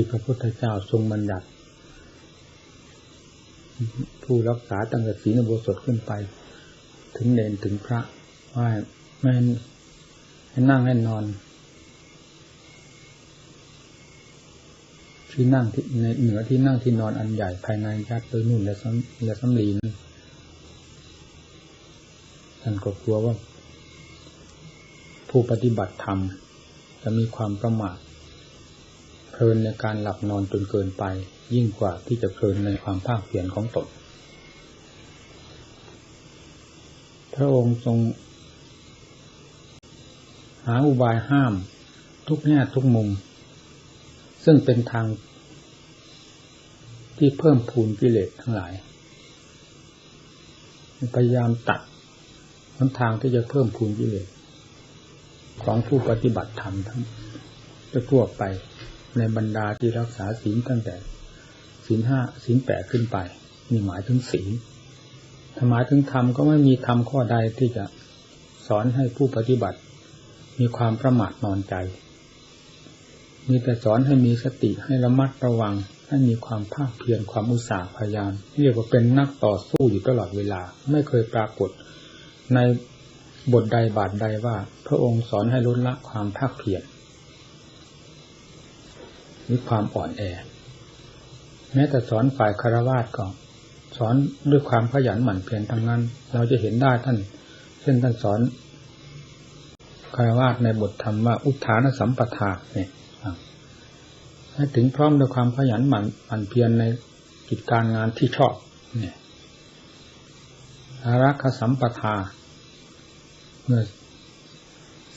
ที่พระพุทธเจ้าทรงบัญญัติ ผู้รักษาตั้งแต่ศีลโบสถขึ้นไป ถึงเนนถึงพระว่าไม่ให้นั่งให้นอน ที่นั่งที่ในเหนือที่นั่งที่นอนอันใหญ่ภายในยัดโดยนุ่นและซ้ำและซ้ำลีนั้นท่านก็กลัวว่า ผู้ปฏิบัติธรรมจะมีความประมาท เพลินในการหลับนอนจนเกินไป ยิ่งกว่าที่จะเพลินในความภาคเพียรของตน พระองค์ทรง หาอุบายห้าม ทุกแง่ทุกมุม ซึ่งเป็นทางที่เพิ่มพูนกิเลสทั้งหลาย พยายามตัดหนทางที่จะเพิ่มพูนกิเลสของผู้ปฏิบัติธรรมทั้งทั่วไป ในบรรดาที่รักษาศีลตั้งแต่ศีลห้าศีลแปดขึ้นไปมีหมายถึงศีลถ้าหมายถึงธรรมก็ไม่มีธรรมข้อใดที่จะสอนให้ผู้ปฏิบัติ มีความประมาทนอนใจ มีแต่สอนให้มีสติให้ระมัดระวัง ให้มีความภาคเพียรความอุตสาห์พยายามเรียกว่าเป็นนักต่อสู้อยู่ตลอดเวลา ไม่เคยปรากฏ ในบทใดบาทใดว่า พระองค์สอนให้ลดละความภาคเพียร หรือความอ่อนแอ แม้แต่สอนฝ่ายคารวาสก็สอนด้วยความขยันหมั่นเพียรทั้งนั้น เราจะเห็นได้ท่าน เช่นท่านสอนคารวาสในบทธรรมว่าอุทานสัมปทาเนี่ยให้ถึงพร้อมด้วยความขยันหมั่นหมั่นเพียรในกิจการงานที่ชอบ เนี่ยอารักขสัมปทาเมื่อ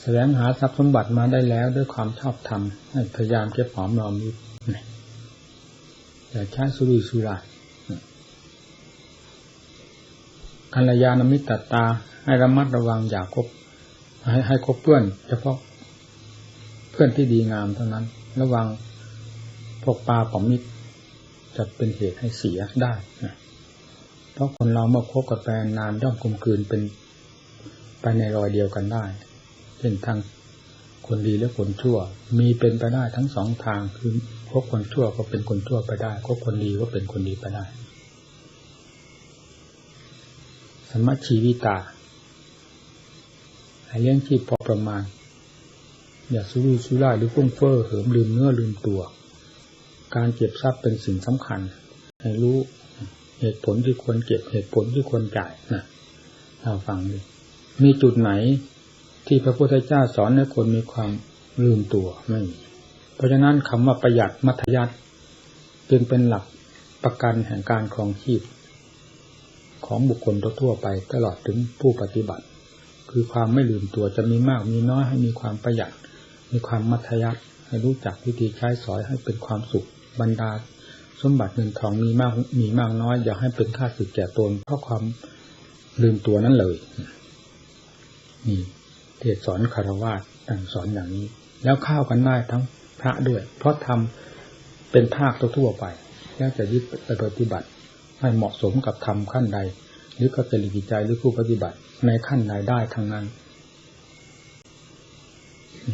แสวงหาทรัพย์สมบัติมาได้แล้วด้วยความชอบธรรมพยายามเก็บหอมรอมริบอย่ใช้สุรุสุรายกัลยาณมิตรตา ให้ระมัดระวังอย่าคบ ให้ให้คบเพื่อน เฉพาะเพื่อนที่ดีงามเท่านั้น ระวังพวกปลาปอมมิตรจะเป็นเหตุให้เสียได้นะเพราะคนเราเมื่อคบกับแฟนนานย่อมกลมกลืนเป็นไปในรอยเดียวกันได้ เช่นทางคนดีและคนชั่ว มีเป็นไปได้ทั้งสองทางคือคบคนชั่วก็เป็นคนชั่วไปได้คบคนดีก็เป็นคนดีไปได้ สมัชชีวิตาให้เลี้ยงชีพพอประมาณ อย่าสุรุ่ยสุร่ายหรือฟุ้งเฟ้อเหิมลืมเนื้อลืมตัว การเก็บทรัพย์เป็นสิ่งสำคัญ ให้รู้เหตุผลที่ควรเก็บเหตุผลที่ควรจ่ายนะเราฟังดูมีจุดไหน ที่พระพุทธเจ้าสอนให้คนมีความลืมตัวไม่มีเพราะฉะนั้นคำว่าประหยัดมัธยัติจึงเป็นหลักประกันแห่งการครองชีพ ของบุคคลทั่วไปตลอดถึงผู้ปฏิบัติ คือความไม่ลืมตัวจะมีมากมีน้อยให้มีความประหยัด มีความมัธยัติให้รู้จักวิธีใช้สอยให้เป็นความสุขบรรดา สมบัติเงินทองมีมากมีมากน้อยอย่าให้เป็นค่าสึกแก่ตนเพราะความลืมตัวนั้นเลยนี่ เทศสอนคารวะต่างสอนอย่างนี้ แล้วเข้ากันได้ทั้งพระด้วย เพราะทำเป็นภาคทั่วไป แล้วจะยึดไปปฏิบัติ ให้เหมาะสมกับธรรมขั้นใด หรือก็จะหลีกใจหรือผู้ปฏิบัติในขั้นใดได้ทั้งนั้น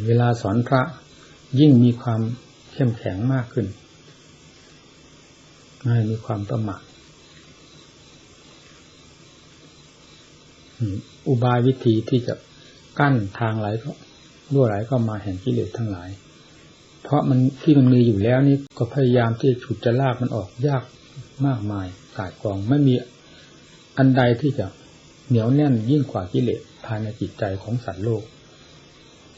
เวลาสอนพระยิ่งมีความเข้มแข็งมากขึ้นไม่มีความประมาทอุบายวิธีที่จะ กั้นทางไหลก็รั่วไหลก็มาแห่งกิเลสทั้งหลาย เพราะมันที่มันมีอยู่แล้วนี่ก็พยายามที่จะฉุดจะลากมันออกยากมากมายกายกองไม่มีอันใดที่จะเหนียวแน่นยิ่งกว่ากิเลสภายในจิตใจของสัตว์โลก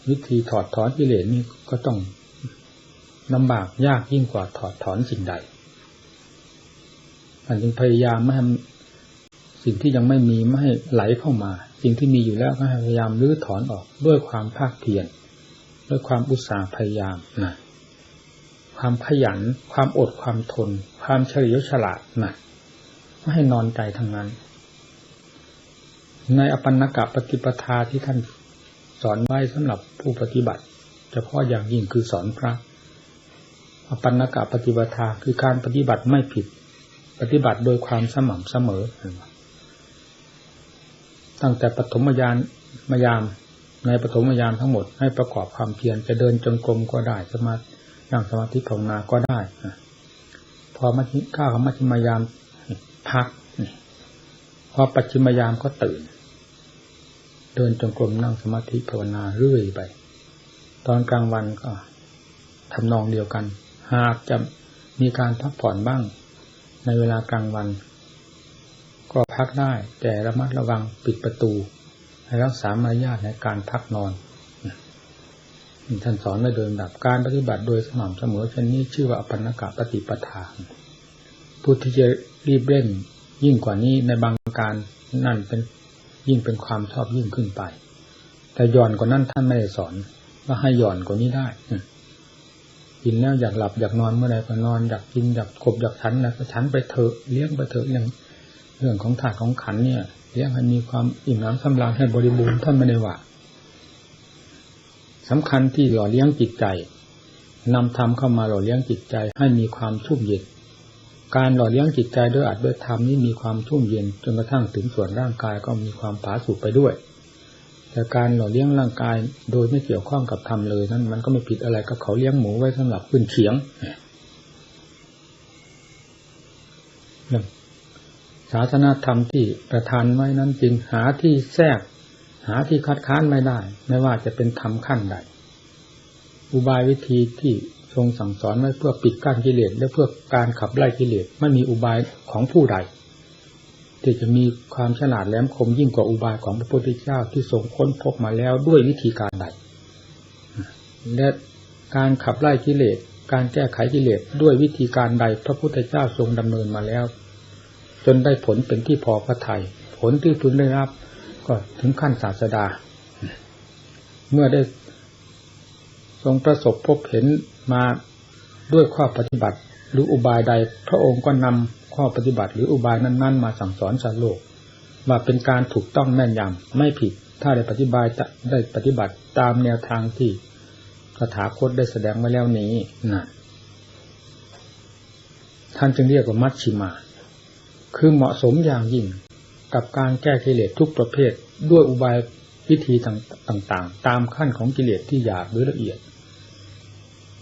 วิธีถอดถอนกิเลสนี่ก็ต้องลำบากยากยิ่งกว่าถอดถอนสิ่งใดอันจึงพยายามไม่ให้สิ่งที่ยังไม่มีไม่ให้ไหลเข้ามา สิ่งที่มีอยู่แล้วก็พยายามรื้อถอนออกด้วยความภาคเพียรด้วยความอุตสาห์พยายามนะความขยัน ความอดความทน ความเฉลียวฉลาดนะไม่ให้นอนใจทั้งนั้น ในอปันนกะปฏิปทาที่ท่านสอนไว้สำหรับผู้ปฏิบัติเฉพาะอย่างยิ่งคือสอนพระอปันนกะปฏิปทาคือการปฏิบัติไม่ผิด ปฏิบัติโดยความสม่ำเสมอ ตั้งแต่ปฐมยานมายาม ในปฐมยามทั้งหมดให้ประกอบความเพียรจะเดินจงกรมก็ได้จะมานั่งสมาธิภาวนาก็ได้พอมาก้าวมัชฌิมายามพักพอปัจฉิมยามก็ตื่น เดินจงกรมนั่งสมาธิภาวนาเรื่อยไป ตอนกลางวันก็ทำนองเดียวกัน หากจะมีการพักผ่อนบ้าง ในเวลากลางวัน ก็พักได้แต่ระมัดระวังปิดประตู ให้รักษามารยาทในการพักนอนท่านสอนไว้โดยดับการปฏิบัติโดยสม่ำเสมอเช่นนี้ชื่อว่าอปันกะปฏิปทาผู้ที่จะรีบเร่งยิ่งกว่านี้ในบางการนั่นเป็นยิ่งเป็นความชอบยิ่งขึ้นไป แต่ย่อนกว่านั้นท่านไม่ได้สอนว่าให้ย่อนกว่านี้ได้กินแล้วอยากหลับอยากนอนเมื่อไรก็นอนอยากกินอยากขบอยากฉันนะก็ฉันไปเถอะเลี้ยงไปเถอะอย่าง เรื่องของถาดของขันเนี่ยเลี้ยงให้มีความอิ่มน้ำสำราญให้บริบูรณ์ท่านไม่ได้ว่าสำคัญที่หล่อเลี้ยงจิตใจนำธรรมเข้ามาหล่อเลี้ยงจิตใจให้มีความชุ่มเย็น การหล่อเลี้ยงจิตใจด้วยอัดด้วยธรรมนี้มีความชุ่มเย็นจนกระทั่งถึงส่วนร่างกายก็มีความผาสุกไปด้วย แต่การหล่อเลี้ยงร่างกายโดยไม่เกี่ยวข้องกับธรรมเลยนั้นมันก็ไม่ผิดอะไรก็เขาเลี้ยงหมูไว้สำหรับขึ้นเขียง ศาสนาธรรมที่ประทานไว้นั้นจึงหาที่แทรก หาที่คัดค้านไม่ได้ ไม่ว่าจะเป็นธรรมขั้นใด อุบายวิธีที่ทรงสั่งสอนไว้เพื่อปิดกั้นกิเลสและเพื่อการขับไล่กิเลสไม่มีอุบายของผู้ใดที่จะมีความฉลาดแหลมคมยิ่งกว่าอุบายของพระพุทธเจ้าที่ทรงค้นพบมาแล้วด้วยวิธีการใด และการขับไล่กิเลส การแก้ไขกิเลสด้วยวิธีการใด พระพุทธเจ้าทรงดำเนินมาแล้ว จนได้ผลเป็นที่พอพระทยัยผลที่พึงได้รับ ก็ถึงขั้นศาสดา เมื่อได้ทรงประสบพบเห็นมาด้วยข้อปฏิบัติ หรืออุบายใด พระองค์ก็นำข้อปฏิบัติหรืออุบายนั้น ๆ มาสั่งสอนสาโลก ว่าเป็นการถูกต้องแม่นยำไม่ผิด ถ้าได้ปฏิบัติได้ปฏิบัติตามแนวทางที่สถาคตได้แสดงไว้แล้วนี้นะท่านจึงเรียกว่ามัชชิมา คือเหมาะสมอย่างยิ่งกับการแก้กิเลสทุกประเภทด้วยอุบายวิธีต่างๆ ตามขั้นของกิเลสที่หยาบหรือละเอียด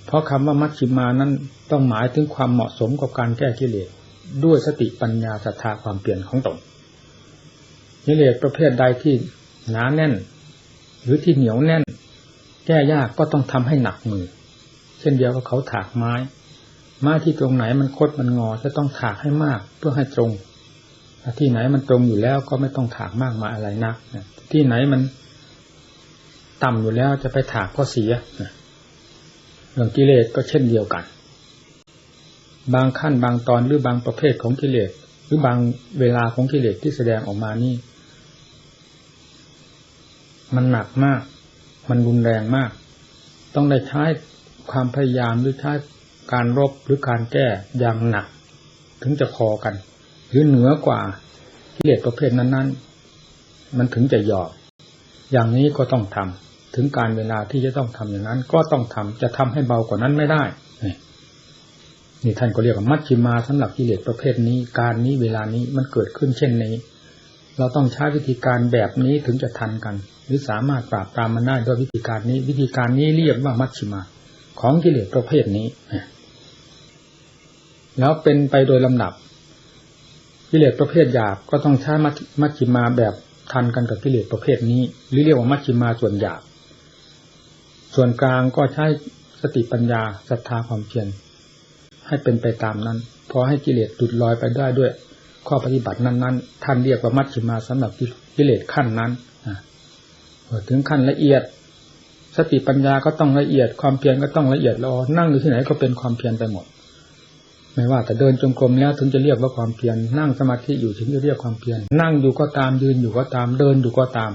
เพราะคำว่ามัชชิมานั้นต้องหมายถึงความเหมาะสมกับการแก้กิเลสด้วยสติปัญญาศรัทธาความเปลี่ยนของตนกิเลสประเภทใดที่หนาแน่น หรือที่เหนียวแน่น แก้ยากก็ต้องทำให้หนักมือ เช่นเดียวกับเขาถากไม้ ไม้ที่ตรงไหนมันคดมันงอจะต้องถากให้มากเพื่อให้ตรงที่ไหนมันตรงอยู่แล้วก็ไม่ต้องถากมากมาอะไรนักที่ไหนมันต่ำอยู่แล้วจะไปถากก็เสียเรื่องกิเลสก็เช่นเดียวกัน บางขั้นบางตอนหรือบางประเภทของกิเลสหรือบางเวลาของกิเลสที่แสดงออกมานี่ มันหนักมาก มันรุนแรงมาก ต้องได้ใช้ความพยายามหรือใช้ การรบหรือการแก้อย่างหนัก ถึงจะพอกัน หรือเหนือกว่ากิเลสประเภทนั้นๆ มันถึงจะยอมอย่างนี้ก็ต้องทำถึงการเวลาที่จะต้องทำอย่างนั้น ก็ต้องทำจะทำให้เบากว่านั้นไม่ได้นี่ท่านก็เรียกว่ามัชชิมาสำหรับกิเลสประเภทนี้ การนี้เวลานี้มันเกิดขึ้นเช่นนี้ เราต้องใช้วิธีการแบบนี้ถึงจะทันกัน หรือสามารถปราบปรามมันได้ด้วยวิธีการนี้ วิธีการนี้เรียกว่ามัชชิมา ของกิเลสประเภทนี้ แล้วเป็นไปโดยลำดับกิเลสประเภทหยาบก็ต้องใช้มัชชิมาแบบทันกันกับกิเลสประเภทนี้ หรือเรียกว่ามัชชิมาส่วนหยาบ ส่วนกลางก็ใช้สติปัญญาศรัทธาความเพียรให้เป็นไปตามนั้นพอให้กิเลสหลุดลอยไปได้ด้วย ข้อปฏิบัตินั้นๆ ท่านเรียกว่ามัชฌิมาสำหรับกิเลสขั้นนั้นถึงขั้นละเอียด สติปัญญาก็ต้องละเอียดความเพียรก็ต้องละเอียดรอนั่งอยู่ที่ไหนก็เป็นความเพียรไปหมด ไม่ว่าแต่เดินจงกรมแล้วถึงจะเรียกว่าความเพียรนั่งสมาธิอยู่ถึงจะเรียกความเพียรนั่งอยู่ก็ตามยืนอยู่ก็ตามเดินอยู่ก็ตาม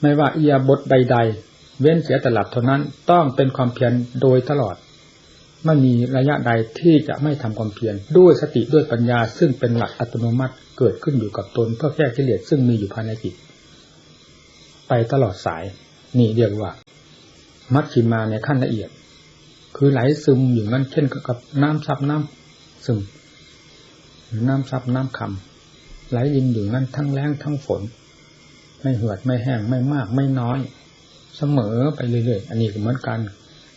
ไม่ว่าเอียบทใดๆเว้นเสียแต่หลับเท่านั้นต้องเป็นความเพียรโดยตลอดไม่มีระยะใดที่จะไม่ทำความเพียรด้วยสติด้วยปัญญา ซึ่งเป็นหลักอัตโนมัติเกิดขึ้นอยู่กับตนเพื่อแก้กิเลสซึ่งมีอยู่ภายในจิตไปตลอดสาย นี่เรียกว่า มัชชิมาในขั้นละเอียด คือไหลซึมอยู่นั้นเช่นกับน้ำซับน้ำ ซึมน้ำซับน้ำคำไหลยินอยู่นั้นทั้งแรงทั้งฝน ไม่เหือดไม่แห้งไม่มากไม่น้อย เสมอไปเรื่อยๆ อันนี้ก็เหมือนกัน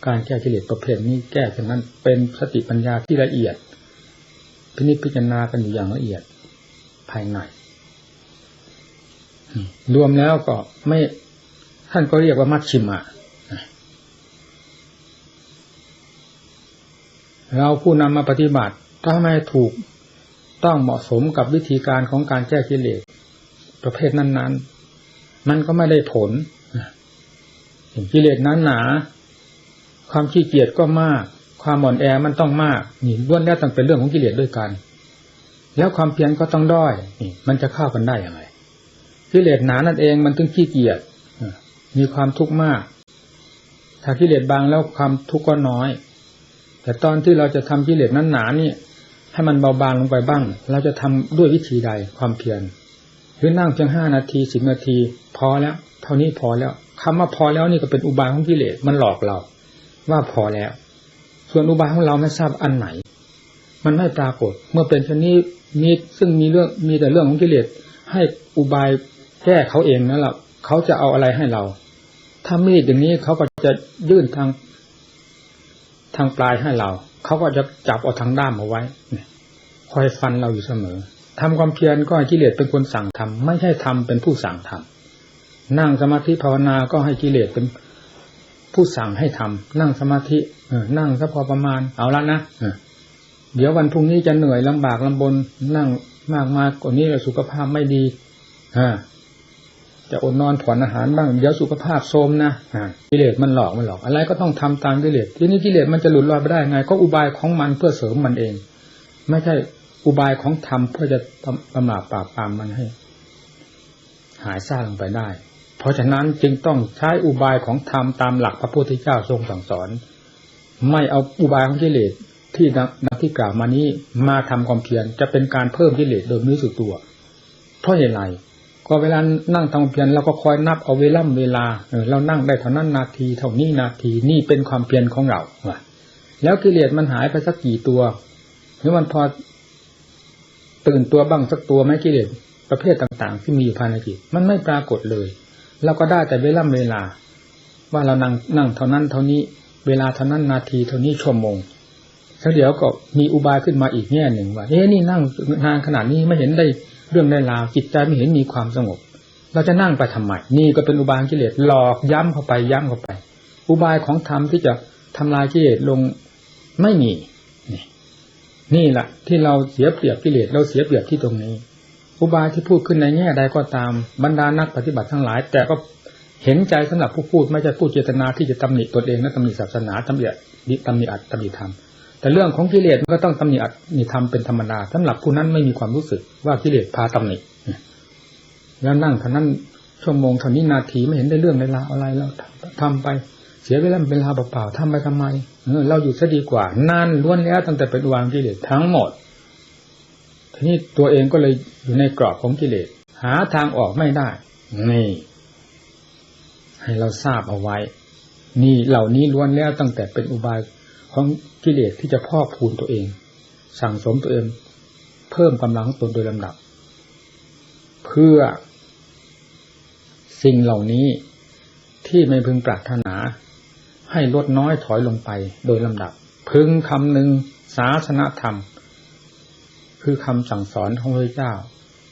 การแก้กิเลสประเภทนี้แก้ฉะนั้นเป็นสติปัญญาที่ละเอียด พินิจพิจารณากันอยู่อย่างละเอียดภายในรวมแล้วก็ไม่ท่านก็เรียกว่ามัชชิมะเราผู้นำมาปฏิบัติ ถ้าไม่ถูกต้องเหมาะสมกับวิธีการของการแก้กิเลสประเภทนั้น ๆ มันก็ไม่ได้ผลกิเลสนั้นหนา ความขี้เกียจก็มาก ความอ่อนแอมันต้องมากนี่ล้วนแล้วต้องเป็นเรื่องของกิเลสด้วยกัน แล้วความเพียรก็ต้องด้อยนี่มันจะเข้ากันได้อย่างไรกิเลสหนานั่นเองมันถึงขี้เกียจมีความทุกข์มาก ถ้ากิเลสบางแล้วความทุกข์ก็น้อย แต่ตอนที่เราจะทำกิเลสนั้นหนานี่ ให้มันเบาบางลงไปบ้าง เราจะทำด้วยวิธีใดความเพียรหรือนั่งเพียงห้านาทีสิบนาที พอแล้ว เท่านี้พอแล้วคำว่าพอแล้วนี่ก็เป็นอุบายของกิเลสมันหลอกเรา ว่าพอแล้ว ส่วนอุบายของเราไม่ทราบอันไหน มันไม่ปรากฏ เมื่อเป็นชนี้มีซึ่งมีเรื่องมีแต่เรื่องของกิเลสให้อุบายแก้เขาเองนั่นแหละเขาจะเอาอะไรให้เรา ถ้ามีดอย่างนี้เขาก็จะยื่นทางทางปลายให้เรา เขาก็จะจับเอาทางด้ามเอาไว้คอยฟันเราอยู่เสมอทำความเพียรก็ให้กิเลสเป็นคนสั่งทำไม่ใช่ทำเป็นผู้สั่งทำนั่งสมาธิภาวนาก็ให้กิเลสเป็นผู้สั่งให้ทำนั่งสมาธิเออนั่งสักพอประมาณเอาละนะเออเดี๋ยววันพรุ่งนี้จะเหนื่อยลำบากลำบน นั่งมากมากกว่านี้สุขภาพไม่ดีอ่า จะอดนอนผ่อนอาหารบ้างเดี๋ยวสุขภาพโทมนะกิเลสมันหลอกมันหลอกอะไรก็ต้องทำตามกิเลสทีนี้กิเลสมันจะหลุดลอยไปได้ไง ก็อุบายของมันเพื่อเสริมมันเอง ไม่ใช่อุบายของธรรมเพื่อจะประมาปราบปรามมันให้ หายซ่าลงไปได้ เพราะฉะนั้นจึงต้องใช้อุบายของธรรมตามหลักพระพุทธเจ้าทรงสั่งสอน ไม่เอาอุบายของกิเลสที่นักที่กล่าวมานี้มาทำความเพียรจะเป็นการเพิ่มกิเลสโดยไม่รู้สึกตัว เพราะเหตุไร ก็เวลานั่งทำเพียรเราก็คอยนับเอาเวล่ำเวลาเรานั่งได้เท่านั้นนาทีเท่านี้นาทีนี่เป็นความเพียรของเราะแล้วกิเลสมันหายไปสักกี่ตัวหรือมันพอตื่นตัวบ้างสักตัวไหมกิเลสประเภทต่าง ๆ ที่มีอยู่ภายในจิตมันไม่ปรากฏเลยเราก็ได้แต่เวล่ำเวลา ว่าเรานั่งนั่งเท่านั้นเท่านี้ เวลาเท่านั้นนาทีเท่านี้ชั่วโมงแล้วเดี๋ยวก็มีอุบายขึ้นมาอีกแง่หนึ่งว่าเอ๊ะนี่นั่งนานขนาดนี้ไม่เห็นได้ เรื่องได้ราวจิตใจไม่เห็นมีความสงบ เราจะนั่งไปทำไมนี่ก็เป็นอุบายกิเลสหลอกย้ำเข้าไปย้ำเข้าไป อุบายของธรรมที่จะทำลายกิเลสลงไม่มีนี่นี่แหละที่เราเสียเปรียบกิเลสเราเสียเปรียบที่ตรงนี้ อุบายที่พูดขึ้นในแง่ใดก็ตามบรรดานักปฏิบัติทั้งหลาย แต่ก็เห็นใจสำหรับผู้พูดไม่ใช่ผู้เจตนาที่จะตำหนิตนเองและตำหนิศาสนาตำหนิตำหนิอัตตำหนิธรรม แต่เรื่องของกิเลสมันก็ต้องตำหนิอัตนิธรรมเป็นธรรมดาสำหรับผู้นั้นไม่มีความรู้สึกว่ากิเลสพาตำหนิแล้วนั่งเท่านั้นชั่วโมงเท่านี้นาทีไม่เห็นได้เรื่องในราอะไรแล้วทำไปเสียเวลาเป็นลาเปล่าๆทำไปทำไมเราอยู่ซะดีกว่านั่นล้วนแล้วตั้งแต่เป็นวางกิเลสทั้งหมดทีนี้ตัวเองก็เลยอยู่ในกรอบของกิเลสหาทางออกไม่ได้นี่ให้เราทราบเอาไว้ นี่เหล่านี้ล้วนแล้วตั้งแต่เป็นอุบาย ของกิเลสที่จะพ่อพูนตัวเอง สั่งสมตัวเอง เพิ่มกำลังตนโดยลำดับ เพื่อสิ่งเหล่านี้ที่ไม่พึงปรารถนา ให้ลดน้อยถอยลงไปโดยลำดับ พึงคำหนึ่งศาสนธรรม คือคำสั่งสอนของพระเจ้า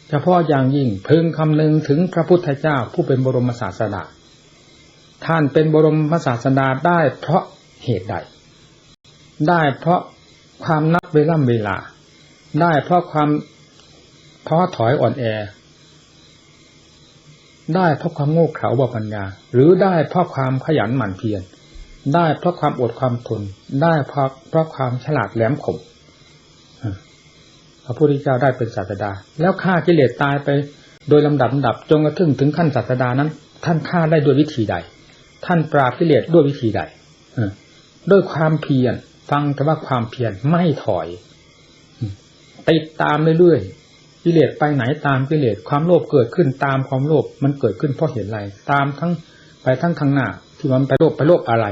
เฉพาะอย่างยิ่งพึงคำหนึ่งถึงพระพุทธเจ้าผู้เป็นบรมศาสดาท่านเป็นบรมศาสดาได้เพราะเหตุใด ได้เพราะความนับเวล่ำเวลา ได้เพราะความท้อถอยอ่อนแอ ได้เพราะความโง่เขลาบปัญญา หรือได้เพราะความขยันหมั่นเพียรได้เพราะความอดความทนได้เพราะเพราะความฉลาดแหลมคมพระพุทธเจ้าได้เป็นศาสดา แล้วฆ่ากิเลสตายไปโดยลำดับดับจนกระทั่งถึงขั้นศาสดานั้น ท่านฆ่าได้ด้วยวิธีใด ท่านปราบกิเลสด้วยวิธีใดด้วยความเพียร ฟังแต่ว่าความเพียรไม่ถอยติดตามเรื่อยๆกิเลสไปไหนตามกิเลสความโลภเกิดขึ้นตามความโลภมันเกิดขึ้นเพราะเหตุอะไรตามทั้งไปทั้งข้างหน้า ที่มันไปโลภไปโลภอะไร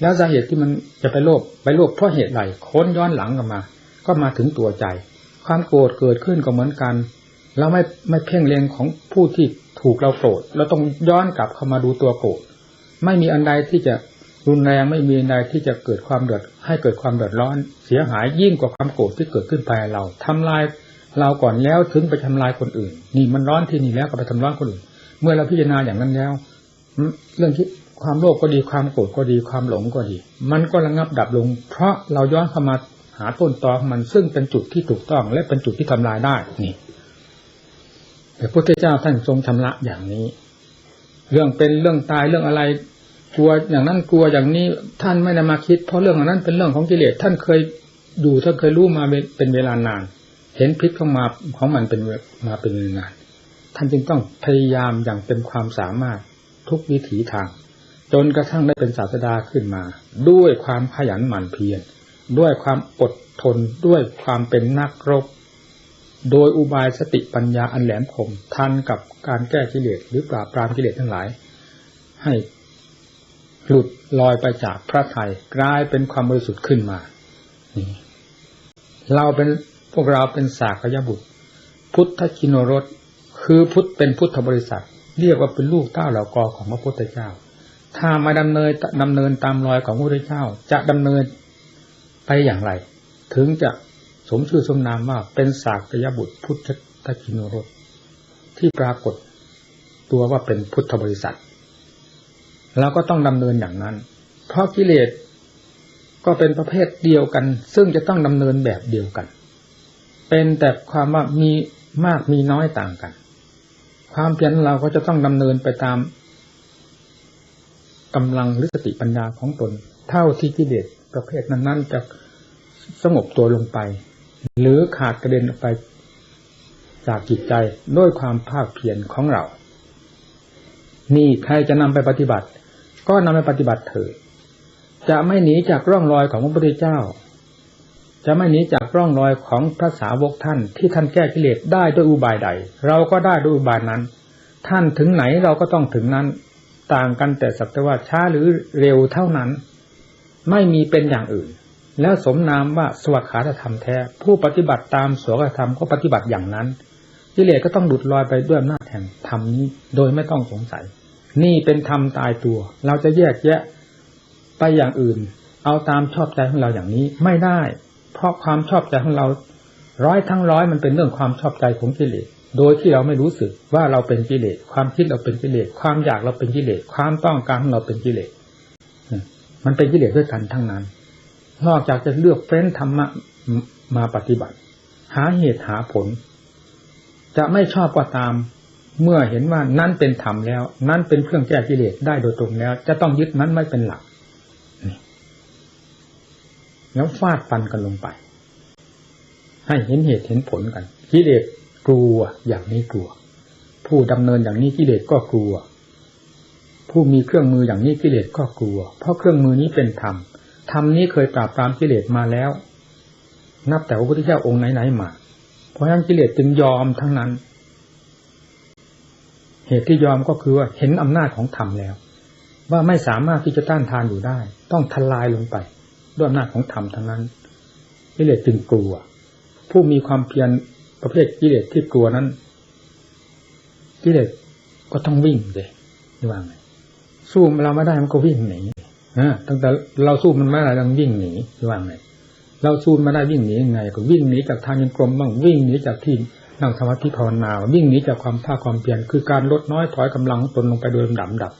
แล้วสาเหตุที่มันจะไปโลภไปโลภเพราะเหตุไรค้นย้อนหลังกลับมา ก็มาถึงตัวใจ ความโกรธเกิดขึ้นก็เหมือนกันเราไม่ไม่เพ่งเล็งของผู้ที่ถูกเราโกรธเราต้องย้อนกลับเข้ามาดูตัวโกรธไม่มีอันใดที่จะ รุนแรงไม่มีใดที่จะเกิดความเดือดให้เกิดความเดือดร้อน เสียหายยิ่งกว่าความโกรธที่เกิดขึ้นภายในเราทำลายเราก่อนแล้วถึงไปทำลายคนอื่น นี่มันร้อนที่นี่แล้วก็ไปทำร้อนคนอื่น เมื่อเราพิจารณาอย่างนั้นแล้ว เรื่องที่ความโลภก็ดีความโกรธก็ดีความหลงก็ดี มันก็ระงับดับลง เพราะเราย้อนเข้ามาหาต้นตอของมันซึ่งเป็นจุดที่ถูกต้อง และเป็นจุดที่ทำลายได้นี่แต่พระพุทธเจ้าท่านทรงชำระอย่างนี้ เรื่องเป็นเรื่องตายเรื่องอะไร กลัวอย่างนั้นกลัวอย่างนี้ท่านไม่ได้มาคิด เพราะเรื่องนั้นเป็นเรื่องของกิเลสท่านเคยดูท่านเคยรู้มาเป็นเวลานาน เห็นพิษข้ามาของมันเป็นมาเป็นเวลานาน ท่านจึงต้องพยายามอย่างเต็มความสามารถทุกวิถีทาง จนกระทั่งได้เป็นศาสดาขึ้นมา ด้วยความขยันหมั่นเพียรด้วยความอดทนด้วยความเป็นนักรบ โดยอุบายสติปัญญาอันแหลมคมทันกับการแก้กิเลสหรือปราบปรามกิเลสทั้งหลาย ให้ หลุดลอยไปจากพระไทยกลายเป็นความบริสุทธิ์ขึ้นมาเราเป็นพวกเราเป็นสากยบุตร พุทธชินรสคือพุทธเป็นพุทธบริษัท เรียกว่าเป็นลูกเต้าเหล่ากอของพระพุทธเจ้า ถ้ามาดำเนินดำเนินตามรอยของพระพุทธเจ้า จะดำเนินไปอย่างไร ถึงจะสมชื่อสมนามว่าเป็นสากยบุตร พุทธชินรสที่ปรากฏตัวว่าเป็นพุทธบริษัท เราก็ต้องดำเนินอย่างนั้น เพราะกิเลสก็เป็นประเภทเดียวกัน ซึ่งจะต้องดำเนินแบบเดียวกัน เป็นแต่ความว่ามีมากมีน้อยต่างกัน ความเพียรเราก็จะต้องดำเนินไปตามกำลังหรือสติปัญญาของตน เท่าที่กิเลสประเภทนั้นๆจะสงบตัวลงไป หรือขาดกระเด็นออกไปจากจิตใจด้วยความภาคเพียรของเรา นี่ใครจะนำไปปฏิบัติ ก็นำไปปฏิบัติเถิดจะไม่หนีจากร่องรอยของพระพุทธเจ้า จะไม่หนีจากร่องรอยของพระสาวกท่านที่ท่านแก้กิเลสได้ด้วยอุบายใด เราก็ได้ด้วยอุบายนั้น ท่านถึงไหนเราก็ต้องถึงนั้น ต่างกันแต่สักแต่ว่าช้าหรือเร็วเท่านั้น ไม่มีเป็นอย่างอื่น แล้วสมนามว่าสวัสดิธรรมแท้ ผู้ปฏิบัติตามสวัสดิธรรมก็ปฏิบัติอย่างนั้นกิเลสก็ต้องดุดลอยไปด้วยอำนาจแห่งธรรมนี้โดยไม่ต้องสงสัย นี่เป็นธรรมตายตัว เราจะแยกแยะไปอย่างอื่น เอาตามชอบใจของเราอย่างนี้ไม่ได้ เพราะความชอบใจของเรา ร้อยทั้งร้อยมันเป็นเรื่องความชอบใจของกิเลสโดยที่เราไม่รู้สึกว่าเราเป็นกิเลสความคิดเราเป็นกิเลสความอยากเราเป็นกิเลสความต้องการของเราเป็นกิเลสมันเป็นกิเลสด้วยกันทั้งนั้น นอกจากจะเลือกเฟ้นธรรมะมาปฏิบัติ หาเหตุหาผล จะไม่ชอบก็ตาม เมื่อเห็นว่านั้นเป็นธรรมแล้ว นั้นเป็นเครื่องแก้กิเลสได้โดยตรงแล้ว จะต้องยึดนั้นไม่เป็นหลักแล้วฟาดฟันกันลงไป ให้เห็นเหตุเห็นผลกันกิเลสกลัวอย่างนี้กลัว ผู้ดำเนินอย่างนี้กิเลสก็กลัว ผู้มีเครื่องมืออย่างนี้กิเลสก็กลัว เพราะเครื่องมือนี้เป็นธรรมธรรมนี้เคยปราบปรามกิเลสมาแล้ว นับแต่พระพุทธเจ้าองค์ไหนๆมา เพราะฉะนั้นกิเลสจึงยอมทั้งนั้น เหตุที่ยอมก็คือว่าเห็นอำนาจของธรรมแล้ว ว่าไม่สามารถที่จะต้านทานอยู่ได้ ต้องทลายลงไป ด้วยอำนาจของธรรมทั้งนั้นกิเลสจึงกลัว ผู้มีความเพียรประเภทกิเลสที่กลัวนั้นกิเลสก็ต้องวิ่งเลยนี่ว่าไงสู้เราไม่ได้มันก็วิ่งหนีนะตั้งแต่เราสู้มันไม่ได้ต้องวิ่งหนีนี่ว่าไงเราสู้มาได้วิ่งหนียังไง ก็วิ่งหนีจากทางยังกลมบ้างวิ่งหนีจากที่ นั่งสมาธิภาวนาวิ่งหนีจากความภาคความเพียรคือการลดน้อยถอยกำลังตนลงไปโดยลำดับดับ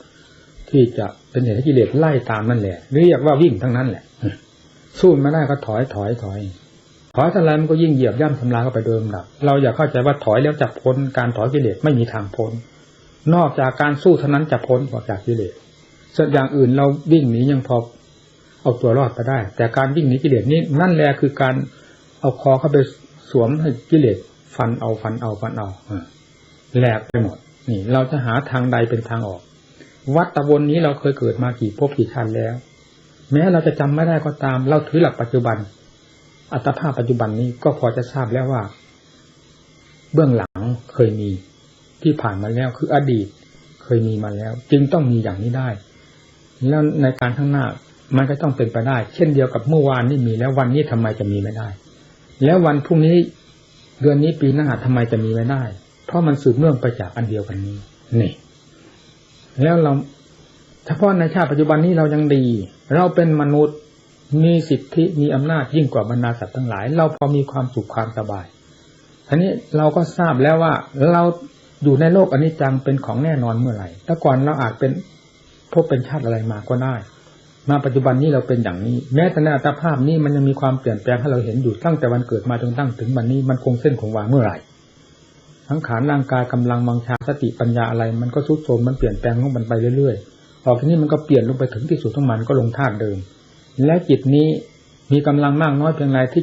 ที่จะเป็นเหตุให้กิเลสไล่ตามนั่นแหละเรียกว่าวิ่งทั้งนั้นแหละสู้ไม่ได้ก็ถอยถอยถอยถอยเท่าไรมันก็ยิ่งเหยียบย่ำทำลายเข้าไปโดยลำดับ เราอย่าเข้าใจว่าถอยแล้วจะพ้นการถอยกิเลสไม่มีทางพ้น นอกจากการสู้เท่านั้นจะพ้นออกจากกิเลสส่วนอย่างอื่นเราวิ่งหนียังพอเอาตัวรอดไปได้ แต่การวิ่งหนีกิเลสนี้นั่นแหละคือการเอาคอเข้าไปสวมให้กิเลส ฟันเอาฟันเอาฟันเอาแหลกไปหมด นี่ เราจะหาทางใดเป็นทางออก วัดตะวนนี้เราเคยเกิดมากี่ภพกี่ชาติแล้ว แม้เราจะจำไม่ได้ก็ตาม เราถือหลักปัจจุบัน อัตภาพปัจจุบันนี้ก็พอจะทราบแล้วว่า เบื้องหลังเคยมีที่ผ่านมาแล้วคืออดีตเคยมีมาแล้ว จึงต้องมีอย่างนี้ได้ แล้วในการข้างหน้ามันก็ต้องเป็นไปได้ เช่นเดียวกับเมื่อวานนี่มีแล้ววันนี้ทำไมจะมีไม่ได้ แล้ววันพรุ่งนี้ เดือนนี้ปีหน้าทำไมจะมีไม่ได้ เพราะมันสืบเนื่องไปจากอันเดียวกันนี้นี่ แล้วเราเฉพาะในชาติปัจจุบันนี้เรายังดี เราเป็นมนุษย์มีสิทธิมีอำนาจยิ่งกว่าบรรดาสัตว์ทั้งหลาย เราพอมีความสุขความสบายทีนี้เราก็ทราบแล้วว่าเราอยู่ในโลกอนิจจังเป็นของแน่นอนเมื่อไหร่แต่ก่อนเราอาจเป็นพบเป็นชาติอะไรมาก็ได้ มาปัจจุบันนี้เราเป็นอย่างนี้ แม้แต่ในอัตภาพนี้มันยังมีความเปลี่ยนแปลงให้เราเห็นอยู่ตั้งแต่วันเกิดมาจนตั้งถึงวันนี้มันคงเส้นคงวาเมื่อไหร่ทั้งขานร่างกายกำลังมังชาสติปัญญาอะไร มันก็ทุดโทมมันเปลี่ยนแปลงของมันไปเรื่อยๆออกที่นี้มันก็เปลี่ยนลงไปถึงที่สุดของมันก็ลงธาตุเดิม และจิตนี้มีกำลังมากน้อยเพียงไรที่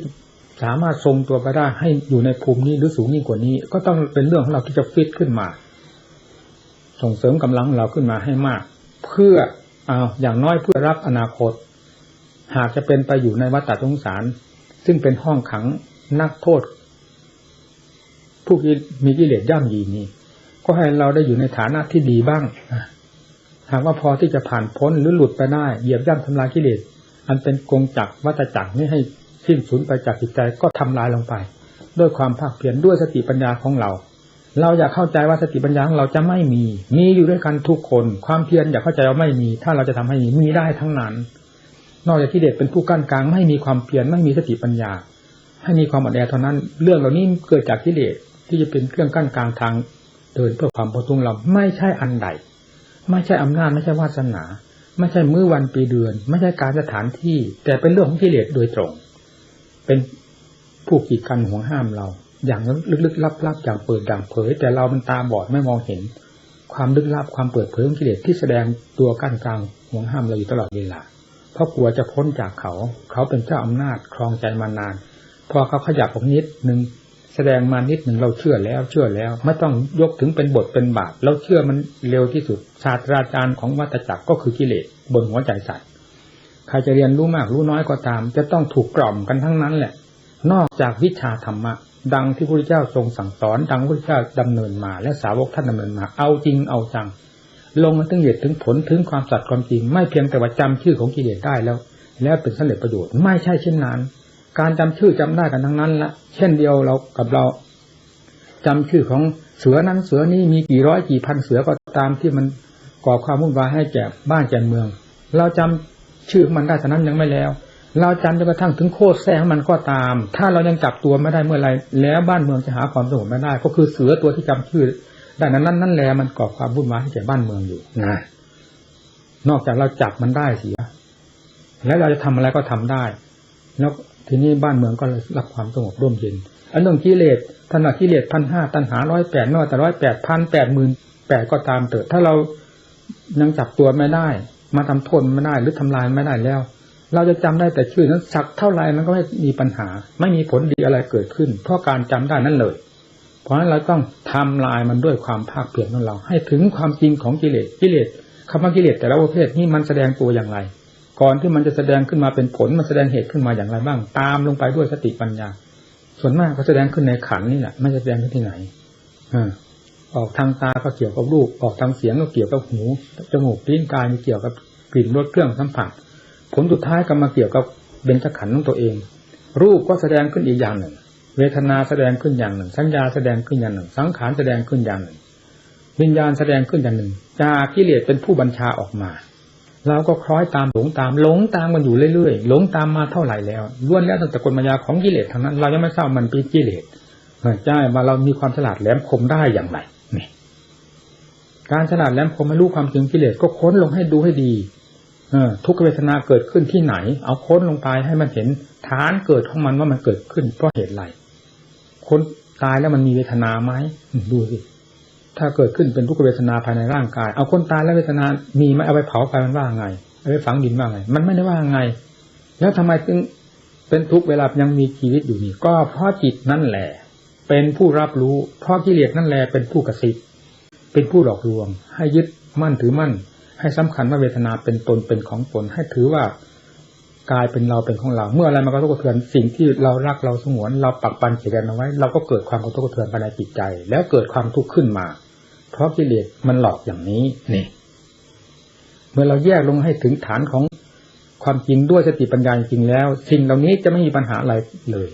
สามารถทรงตัวไปได้ให้อยู่ในภูมินี้หรือสูงยิ่งกว่านี้ ก็ต้องเป็นเรื่องของเราที่จะฟิตขึ้นมา ส่งเสริมกำลังเราขึ้นมาให้มาก เพื่อ เอาอย่างน้อยเพื่อรับอนาคต หากจะเป็นไปอยู่ในวัฏฏสงสาร ซึ่งเป็นห้องขังนักโทษ ผู้มีกิเลสย่ำยีนี้ ก็ให้เราได้อยู่ในฐานะที่ดีบ้างหากว่าพอที่จะผ่านพ้นหรือหลุดไปได้เหยียบย่ำทำลายกิเลสอันเป็นกงจักวัฏจักรไม่ให้สิ้นสูญไปจากจิตใจก็ทำลายลงไป ด้วยความภาคเพียรด้วยสติปัญญาของเรา เราอยากเข้าใจว่าสติปัญญาของเราจะไม่มี มีอยู่ด้วยกันทุกคน ความเพียรอยากเข้าใจว่าไม่มี ถ้าเราจะทำให้มีมีได้ทั้งนั้น นอกจากที่เด็ดเป็นผู้กั้นกลางไม่มีความเพียรไม่มีสติปัญญา ให้มีความอ่อนแอเท่านั้น เรื่องเหล่านี้เกิดจากกิเลสที่จะเป็นเครื่องกั้นกลางทางเดินเพื่อความพอทุงเราไม่ใช่อันใด ไม่ใช่อำนาจไม่ใช่วาสนา ไม่ใช่มื้อวันปีเดือน ไม่ใช่การสถานที่ แต่เป็นเรื่องของกิเลสโดยตรง เป็นผู้กีดกันห่วงห้ามเรา อย่างลึกๆลับๆอย่างเปิดด่างเผย แต่เรามันตาบอดไม่มองเห็น ความลึกลับความเปิดเผยของกิเลสที่แสดงตัวกั้นกลางห่วงห้ามเราอยู่ตลอดเวลาเพราะกลัวจะพ้นจากเขา เขาเป็นเจ้าอำนาจครองใจมานาน พอเขาขยับออกนิดหนึ่งแสดงมานิดหนึ่งเราเชื่อแล้วเชื่อแล้ว ไม่ต้องยกถึงเป็นบทเป็นบาทเราเชื่อมันเร็วที่สุด ศาสตราจารย์ของวัตจักรก็คือกิเลสบนหัวใจสัตว์ใครจะเรียนรู้มากรู้น้อยก็ตาม จะต้องถูกกล่อมกันทั้งนั้นแหละ นอกจากวิชาธรรมะ ดังที่พระพุทธเจ้าทรงสั่งสอน ดังพระพุทธเจ้าดำเนินมา และสาวกท่านดำเนินมา เอาจริงเอาจัง ลงมาถึงเหตุถึงผลถึงความสัตย์ความจริง ไม่เพียงแต่ว่าจำชื่อของกิเลสได้แล้ว แล้วเป็นสำเร็จประโยชน์ไม่ใช่เช่นนั้น การจำชื่อจำได้กันทั้งนั้นละเช่นเดียวเรากับเราจำชื่อของเสือนั้นเสือนี้มีกี่ร้อยกี่พันเสือก็ตามที่มันก่อความวุ่นวายให้แก่บ้านแก่เมือง เราจำชื่อมันได้เท่นั้นยังไม่แล้ว เราจำจนกระทั่งถึงโคตรแท้ของมันก็ตาม ถ้าเรายังจับตัวไม่ได้เมื่อไรแล้วบ้านเมืองจะหาความสงบไม่ได้ ก็คือเสือตัวที่จำชื่อได้นั้นนั่นนั่นแหละมันก่อความวุ่นวายให้แก่บ้านเมืองอยู่นะนอกจากเราจับมันได้เสีย แล้วเราจะทำอะไรก็ทำได้ แล้วทีนี้บ้านเมืองก็รับความสงบร่มเย็นอันเรื่องกิเลสท่านว่ากิเลสพันห้าตันหาร้อยแปดนอกแต่ร้อยแปดพันแปดหมื่นแปดก็ตามเถิดถ้าเรายังจับตัวไม่ได้ มาทำโทษไม่ได้หรือทำลายไม่ได้แล้ว เราจะจำได้แต่ชื่อนั้นสักเท่าไรมันก็ไม่มีปัญหา ไม่มีผลดีอะไรเกิดขึ้น เพราะการจำได้นั่นเลย เพราะฉะนั้นเราต้องทำลายมันด้วยความภาคเพียรของเรา ให้ถึงความจริงของกิเลสกิเลสคำว่ากิเลสแต่ละประเภทนี่มันแสดงตัวอย่างไร ก่อนที่มันจะแสดงขึ้นมาเป็นผลมันแสดงเหตุขึ้นมาอย่างไรบ้าง ตามลงไปด้วยสติปัญญา ส่วนมากก็แสดงขึ้นในขันนี่แหละไม่แสดงขึ้นที่ไหนอออกทางตาก็เกี่ยวกับรูปออกทางเสียงก็เกี่ยวกับหูจมูกลิ้นกายมีเกี่ยวกับกลิ่นรสเครื่องสัมผัส ผลสุดท้ายก็มาเกี่ยวกับเบญจขันธ์ของตัวเอง รูปก็แสดงขึ้นอีกอย่างหนึ่ง เวทนาแสดงขึ้นอย่างหนึ่ง สัญญาแสดงขึ้นอย่างหนึ่ง สังขารแสดงขึ้นอย่างหนึ่ง วิญญาณแสดงขึ้นอย่างหนึ่ง จากกิเลสเป็นผู้บัญชาออกมา เราก็คล้อยตามหลงตามหลงตามกันอยู่เรื่อยๆหลงตามมาเท่าไหร่แล้วล้วนแล้วตั้งแต่กลมายาของกิเลสทั้งนั้น เรายังไม่ทราบมันเป็นกิเลสใช่มาเรามีความฉลาดแหลมคมได้อย่างไรนี่การฉลาดแหลมคมไม่รู้ความจริงกิเลสก็ค้นลงให้ดูให้ดี ทุกเวทนาเกิดขึ้นที่ไหน เอาค้นลงไปให้มันเห็นฐานเกิดของมันว่ามันเกิดขึ้นเพราะเหตุไรค้นตายแล้วมันมีเวทนาไหมดูสิถ้าเกิดขึ้นเป็นทุกเวทนาภายในร่างกาย เอาคนตายแล้วเวทนา มีไหมเอาไปเผาไปมันว่าไงเอาไปฝังดินว่าไง มันไม่ได้ว่าไง แล้วทำไมจึงเป็นทุกเวลายังมีชีวิตอยู่นี่ ก็เพราะจิตนั่นแหละ เป็นผู้รับรู้ เพราะกิเลสนั่นแหละเป็นผู้กระซิบเป็นผู้หลอกลวง ให้ยึดมั่นถือมั่น ให้สำคัญว่าเวทนาเป็นตนเป็นของตนให้ถือว่ากายเป็นเราเป็นของเรา เมื่ออะไรมันก็ทบกระเทือนสิ่งที่เรารักเราสงวน เราปักปันเขียนเอาไว้ เราก็เกิดความกระทบกระเทือนภายในจิตใจ แล้วเกิดความทุกข์ขึ้นมา เพราะกิเลสมันหลอกอย่างนี้นี่ เมื่อเราแยกลงให้ถึงฐานของความจริงด้วยสติปัญญาจริงแล้ว สิ่งเหล่านี้จะไม่มีปัญหาอะไรเลย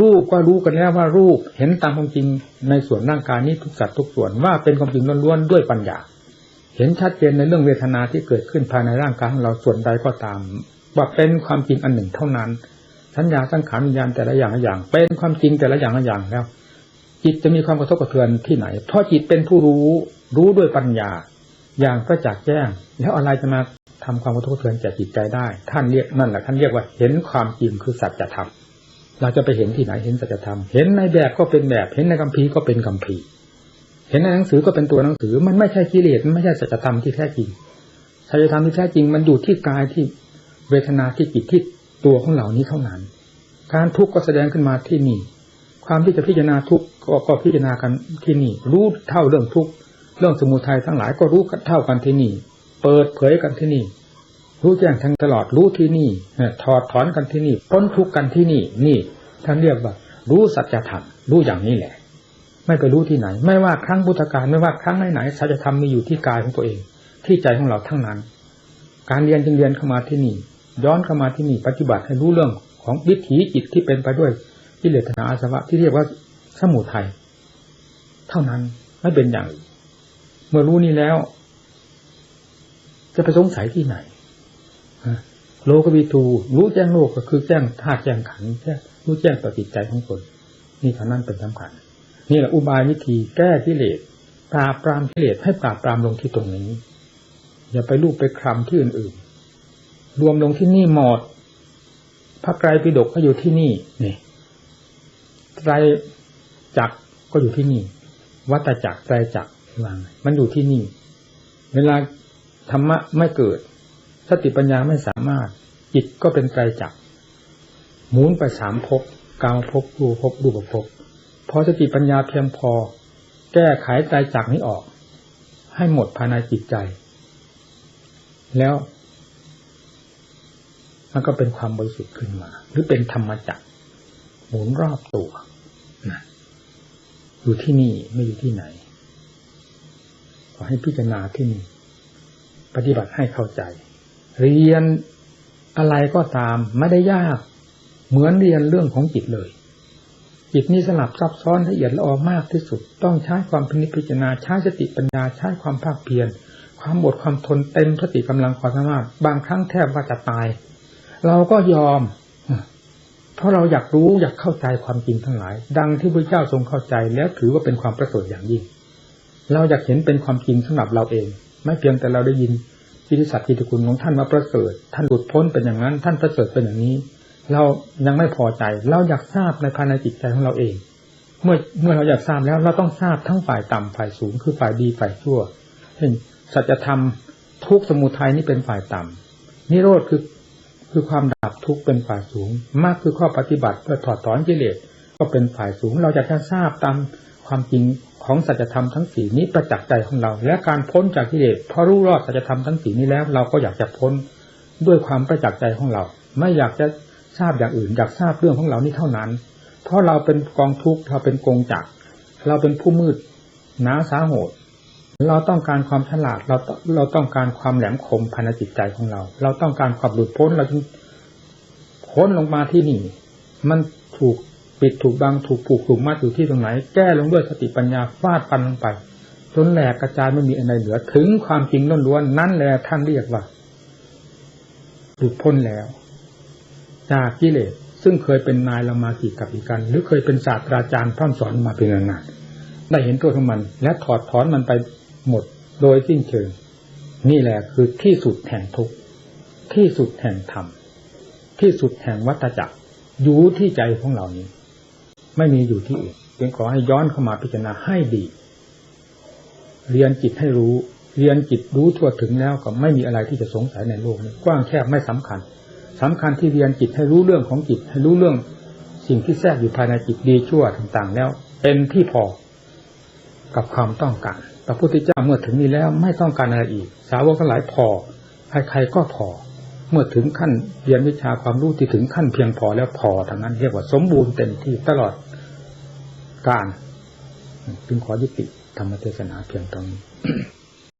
รูปก็รู้กันแล้วว่ารูปเห็นตามความจริงในส่วนร่างกายนี้ทุกสัดทุกส่วนว่าเป็นความจริงล้วนๆด้วยปัญญา เห็นชัดเจนในเรื่องเวทนาที่เกิดขึ้นภายในร่างกายของเราส่วนใดก็ตามว่าเป็นความจริงอันหนึ่งเท่านั้น สัญญาสังขารวิญญาณแต่ละอย่างอย่าง เป็นความจริงแต่ละอย่างอย่างแล้ว จิตจะมีความกระทบกระเทือนที่ไหน เพราะจิตเป็นผู้รู้รู้ด้วยปัญญา อย่างประจักษ์แจ้ง แล้วอะไรจะมาทำความกระทบกระเทือนแก่จิตใจได้ ท่านเรียกนั่นแหละท่านเรียกว่าเห็นความจริงคือสัจธรรมเราจะไปเห็นที่ไหนเห็นสัจธรรม เห็นในแบบก็เป็นแบบ เห็นในคัมภีร์ก็เป็นคัมภีร์ เห็นในหนังสือก็เป็นตัวหนังสือ มันไม่ใช่กิเลสมันไม่ใช่สัจธรรมที่แท้จริงสัจธรรมที่แท้จริงมันอยู่ที่กายที่เวทนาที่จิตที่ตัวของเหล่านี้เท่านั้น การทุกข์ก็แสดงขึ้นมาที่นี่ ความที่จะพิจารณาทุกข์ก็พิจารณากันที่นี่ รู้เท่าเรื่องทุกข์เรื่องสมุทัยทั้งหลายก็รู้เท่ากันที่นี่ เปิดเผยกันที่นี่ รู้แจ้งทั้งตลอดรู้ที่นี่ถอดถอนกันที่นี่พ้นทุกข์กันที่นี่ นี่ท่านเรียกว่า รู้สัจธรรมรู้อย่างนี้แหละ ไม่ไปรู้ที่ไหน ไม่ว่าครั้งพุทธกาลไม่ว่าครั้งไหนๆสัจธรรมมีอยู่ที่กายของตัวเอง ที่ใจของเราทั้งนั้น การเรียนจึงเรียนเข้ามาที่นี่ ย้อนเข้ามาที่นี่ปฏิบัติให้รู้เรื่องของวิถีจิตที่เป็นไปด้วยกิเลสนาอาสวะที่เรียกว่าสมุทัยเท่านั้นไม่เป็นอย่างอื่นเมื่อรู้นี้แล้ว จะไปสงสัยที่ไหนโลกวิตูรู้แจ้งโลกก็คือแจ้งธาตุแจ้งขันธ์แค่รู้แจ้งต่อจิตใจของคนนี่เท่านั้นเป็นสำคัญ นี่แหละอุบายวิธีแก้กิเลสปราบปรามกิเลสให้ปราบปรามลงที่ตรงนี้ อย่าไปลูบไปคลำที่อื่นๆรวมลงที่นี่หมดพระไตรปิฎกก็อยู่ที่นี่นี่ไตรจักก็อยู่ที่นี่ วัตจักไตรจักวางมันอยู่ที่นี่ เวลาธรรมะไม่เกิดสติปัญญาไม่สามารถ จิตก็เป็นไตรจักหมุนไปสามภพกามภพรูภพรูปภพ อสติปัญญาเพียงพอ แก้ไขไตรจักนี้ออก ให้หมดภายในจิตใจ แล้วมันก็เป็นความบริสุทธิ์ขึ้นมา หรือเป็นธรรมจักรหมุนรอบตัวนะอยู่ที่นี่ไม่อยู่ที่ไหน ขอให้พิจารณาที่นี่ ปฏิบัติให้เข้าใจ เรียนอะไรก็ตามไม่ได้ยาก เหมือนเรียนเรื่องของจิตเลย จิตนี้สลับซับซ้อนละเอียดละออมากที่สุด ต้องใช้ความพินิจพิจารณาใช้สติปัญญาใช้ความภาคเพียรความอดความทนเต็มสติกำลังความสามารถ บางครั้งแทบว่าจะตาย เราก็ยอม เพราะเราอยากรู้อยากเข้าใจความจริงทั้งหลาย ดังที่พระเจ้าทรงเข้าใจแล้วถือว่าเป็นความประเสริฐอย่างยิ่ง เราอยากเห็นเป็นความจริงสำหรับเราเอง ไม่เพียงแต่เราได้ยินกิติศักดิ์กิติคุณของท่านมาประเสริฐท่านหลุดพ้นเป็นอย่างนั้น ท่านประเสริฐเป็นอย่างนี้ เรายังไม่พอใจ เราอยากทราบในภายในจิตใจของเราเอง เมื่อเมื่อเราอยากทราบแล้วเราต้องทราบทั้งฝ่ายต่ำฝ่ายสูงคือฝ่ายดีฝ่ายชั่วเช่นสัจธรรมทุกสมุทัยนี่เป็นฝ่ายต่ำนิโรธคือคือความดับทุกข์เป็นฝ่ายสูง มากคือข้อปฏิบัติเพื่อถอดถอนกิเลสก็เป็นฝ่ายสูง เราจะทราบตามความจริงของสัจธรรมทั้งสี่นี้ประจักษ์ใจของเรา และการพ้นจากกิเลสพอรู้รอดสัจธรรมทั้งสี่นี้แล้ว เราก็อยากจะพ้นด้วยความประจักษ์ใจของเรา ไม่อยากจะ ทราบอย่างอื่น อยากทราบเรื่องของเรานี่เท่านั้น เพราะเราเป็นกองทุกข์เราเป็นกงจักรเราเป็นผู้มืดหนาสาโหดเราต้องการความฉลาดเราเราต้องการความแหลมคมภายในจิตใจของเรา เราต้องการความหลุดพ้นเราจึงพ้นลงมาที่นี่ มันถูกปิดถูกบังถูกผูกถูกมัดอยู่ที่ตรงไหน แก้ลงด้วยสติปัญญาฟาดฟันลงไปจนแหลกกระจายไม่มีอะไรเหลือ ถึงความจริงล้วนๆนั่นแหละท่านเรียกว่าหลุดพ้นแล้ว จากกิเลสซึ่งเคยเป็นนายเรามากี่กับอีกกัน หรือเคยเป็นศาสตราจารย์พร่ำสอนมาเป็นนานๆได้เห็นตัวของมัน และถอดถอนมันไปหมดโดยสิ้นเชิง นี่แหละคือที่สุดแห่งทุกข์ที่สุดแห่งธรรมที่สุดแห่งวัฏจักรอยู่ที่ใจของเรานี้ ไม่มีอยู่ที่อื่นเพียงขอให้ย้อนเข้ามาพิจารณาให้ดี เรียนจิตให้รู้ เรียนจิตรู้ทั่วถึงแล้วก็ไม่มีอะไรที่จะสงสัยในโลกนี้กว้างแคบไม่สำคัญ สำคัญที่เรียนจิตให้รู้เรื่องของจิต ให้รู้เรื่องสิ่งที่แทรกอยู่ภายในจิตดีชั่วต่างๆ แล้ว เป็นที่พอกับความต้องการพระพุทธเจ้าเมื่อถึงนี้แล้วไม่ต้องการอะไรอีก สาวกทั้งหลายพอใครๆก็พอ เมื่อถึงขั้นเรียนวิชาความรู้ที่ถึงขั้นเพียงพอแล้วพอทั้งนั้นเรียกว่าสมบูรณ์เต็มที่ตลอดการจึงขอยุติธรรมเทศนาเพียงตรงนี้